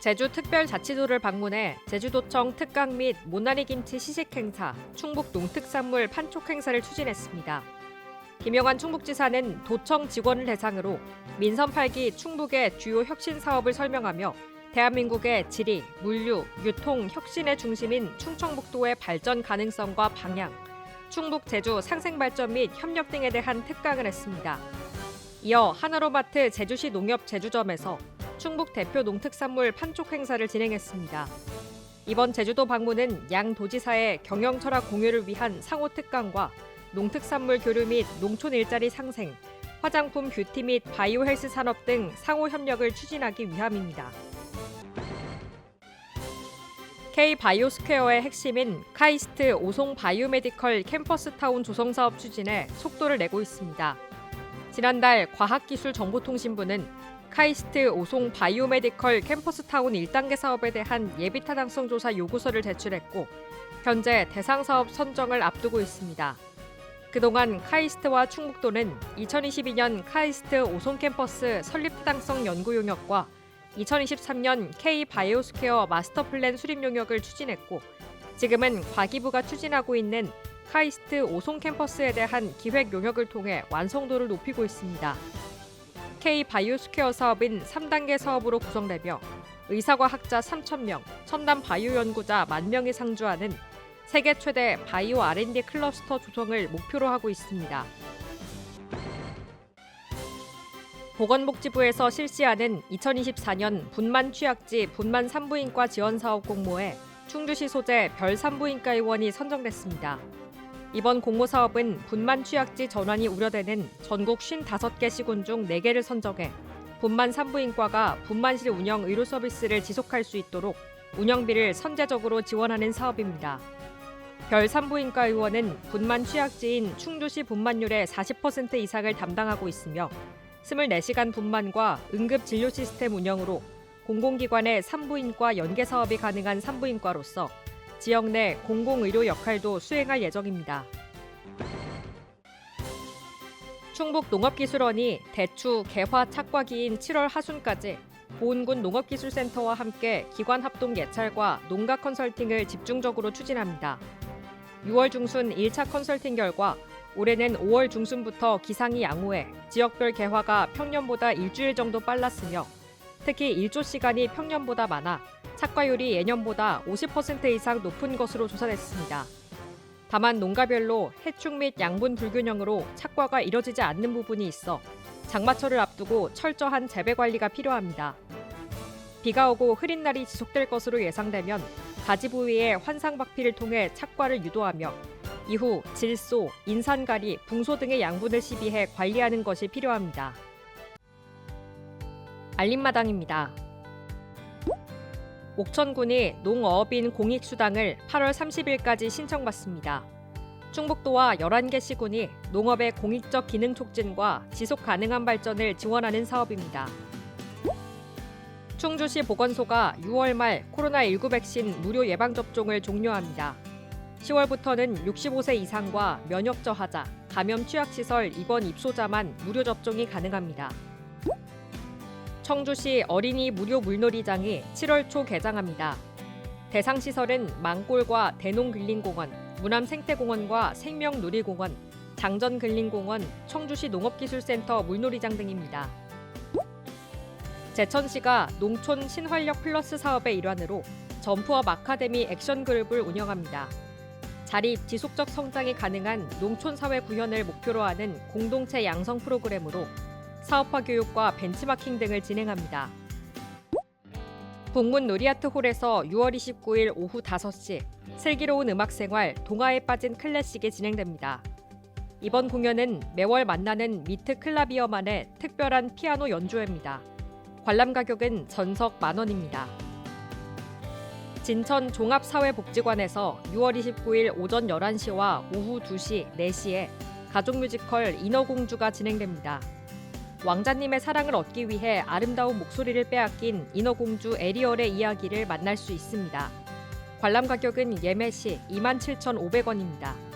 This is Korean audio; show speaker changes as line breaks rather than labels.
제주특별자치도를 방문해 제주도청 특강 및 모나리 김치 시식 행사, 충북 농특산물 판촉 행사를 추진했습니다. 김영환 충북지사는 도청 직원을 대상으로 민선 8기 충북의 주요 혁신 사업을 설명하며 대한민국의 지리, 물류, 유통, 혁신의 중심인 충청북도의 발전 가능성과 방향, 충북 제주 상생 발전 및 협력 등에 대한 특강을 했습니다. 이어 하나로마트 제주시 농협 제주점에서 충북 대표 농특산물 판촉 행사를 진행했습니다. 이번 제주도 방문은 양 도지사의 경영 철학 공유를 위한 상호 특강과 농특산물 교류 및 농촌 일자리 상생, 화장품 뷰티 및 바이오 헬스 산업 등 상호 협력을 추진하기 위함입니다. K 바이오스퀘어의 핵심인 카이스트 오송 바이오메디컬 캠퍼스 타운 조성 사업 추진에 속도를 내고 있습니다. 지난달 과학기술정보통신부는 카이스트 오송 바이오메디컬 캠퍼스 타운 1단계 사업에 대한 예비 타당성 조사 요구서를 제출했고 현재 대상 사업 선정을 앞두고 있습니다. 그동안 카이스트와 충북도는 2022년 카이스트 오송 캠퍼스 설립 타당성 연구 용역과 2023년 K 바이오스퀘어 마스터 플랜 수립 용역을 추진했고 지금은 과기부가 추진하고 있는 카이스트 오송 캠퍼스에 대한 기획 용역을 통해 완성도를 높이고 있습니다. K 바이오스퀘어 사업은 3단계 사업으로 구성되며 의사과 학자 3,000명, 첨단 바이오 연구자 1만 명이 상주하는 세계 최대 바이오 R&D 클러스터 조성을 목표로 하고 있습니다. 보건복지부에서 실시하는 2024년 분만 취약지 분만 산부인과 지원 사업 공모에 충주시 소재 별 산부인과 의원이 선정됐습니다. 이번 공모 사업은 분만 취약지 전환이 우려되는 전국 55개 시군 중 4개를 선정해 분만 산부인과가 분만실 운영 의료 서비스를 지속할 수 있도록 운영비를 선제적으로 지원하는 사업입니다. 별 산부인과 의원은 분만 취약지인 충주시 분만율의 40% 이상을 담당하고 있으며 24시간 분만과 응급 진료 시스템 운영으로 공공기관의 산부인과 연계 사업이 가능한 산부인과로서 지역 내 공공의료 역할도 수행할 예정입니다. 충북농업기술원이 대추, 개화 착과기인 7월 하순까지 보은군 농업기술센터와 함께 기관 합동 예찰과 농가 컨설팅을 집중적으로 추진합니다. 6월 중순 1차 컨설팅 결과 올해는 5월 중순부터 기상이 양호해 지역별 개화가 평년보다 일주일 정도 빨랐으며 특히 일조 시간이 평년보다 많아 착과율이 예년보다 50% 이상 높은 것으로 조사됐습니다. 다만 농가별로 해충 및 양분 불균형으로 착과가 이뤄지지 않는 부분이 있어 장마철을 앞두고 철저한 재배 관리가 필요합니다. 비가 오고 흐린 날이 지속될 것으로 예상되면 가지 부위에 환상 박피를 통해 착과를 유도하며 이후 질소, 인산가리, 붕소 등의 양분을 시비해 관리하는 것이 필요합니다. 알림마당입니다. 옥천군이 농어업인 공익수당을 8월 30일까지 신청받습니다. 충북도와 11개 시군이 농업의 공익적 기능 촉진과 지속 가능한 발전을 지원하는 사업입니다. 충주시 보건소가 6월 말 코로나19 백신 무료 예방접종을 종료합니다. 10월부터는 65세 이상과 면역 저하자, 감염 취약시설 입원 입소자만 무료 접종이 가능합니다. 청주시 어린이 무료 물놀이장이 7월 초 개장합니다. 대상 시설은 망골과 대농근린공원, 무남생태공원과 생명누리공원, 장전근린공원, 청주시 농업기술센터 물놀이장 등입니다. 제천시가 농촌 신활력 플러스 사업의 일환으로 점프업 아카데미 액션 그룹을 운영합니다. 자립 지속적 성장이 가능한 농촌 사회 구현을 목표로 하는 공동체 양성 프로그램으로 사업화 교육과 벤치마킹 등을 진행합니다. 북문 놀이아트 홀에서 6월 29일 오후 5시 슬기로운 음악 생활 동화에 빠진 클래식이 진행됩니다. 이번 공연은 매월 만나는 미트 클라비어만의 특별한 피아노 연주회입니다. 관람 가격은 전석 만 원입니다. 진천 종합사회복지관에서 6월 29일 오전 11시와 오후 2시, 4시에 가족 뮤지컬 인어공주가 진행됩니다. 왕자님의 사랑을 얻기 위해 아름다운 목소리를 빼앗긴 인어공주 에리얼의 이야기를 만날 수 있습니다. 관람 가격은 예매 시 27,500원입니다.